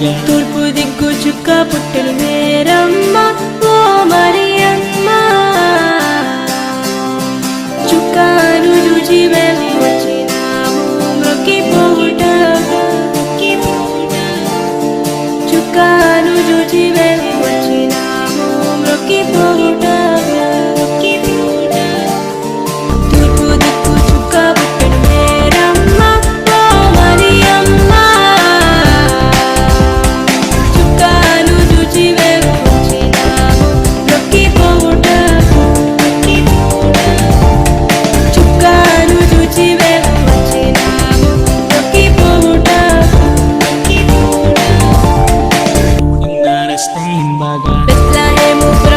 తూర్పు దిక్కు చుక్క పుట్టలు వేరమ్మ ఓ మరియమ్మ. చుక్కాను రుచి వెళ్ళి వచ్చినాము మ్రొక్కి పోవుట. చుక్కాను చూచి వెళ్ళి వచ్చినాము మ్రొక్కి పోవుట. sa imbaga Betlahe mo ba?